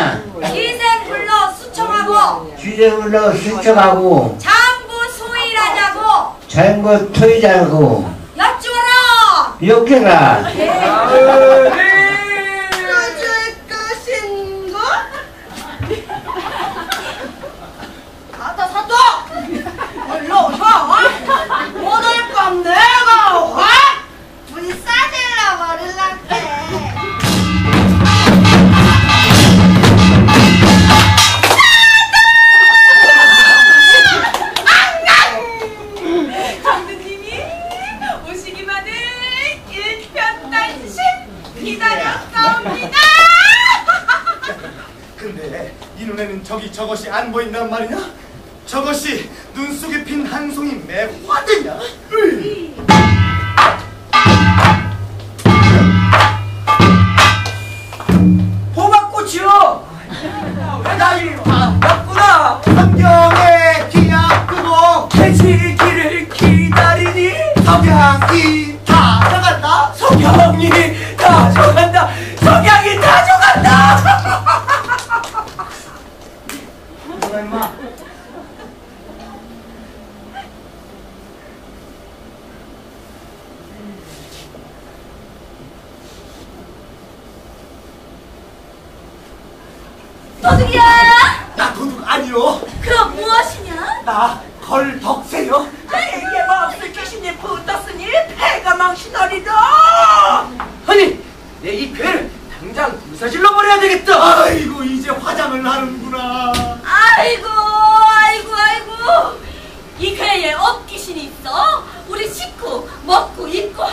하냐 기생 불러 수청하고 주제물로 수척하고 장부 소일하자고 잘못 토이자고 여쭈어라! 욕해라. 꺼 눈에는 저기 저것이 안 보인단 말이냐? 저것이 눈 속에 핀 한 송이 매화대냐? 으이. 호박꽃이요. 나이 반갑구나. 성경에 기약 끄고 돼지기를 기다리니 석양이 다 나간다. 석양이 다져간다. 뭐야 임마? 도둑이야 나 도둑 아니요. 그럼 무엇이냐? 나 걸덕새요. 이게 마음을 귀신이 붙었으니 배가 망신하리다. 아니 내이 배를 당장 부사질러 버려야 되겠다. 아이고 이제 화장을 하는 pouco e com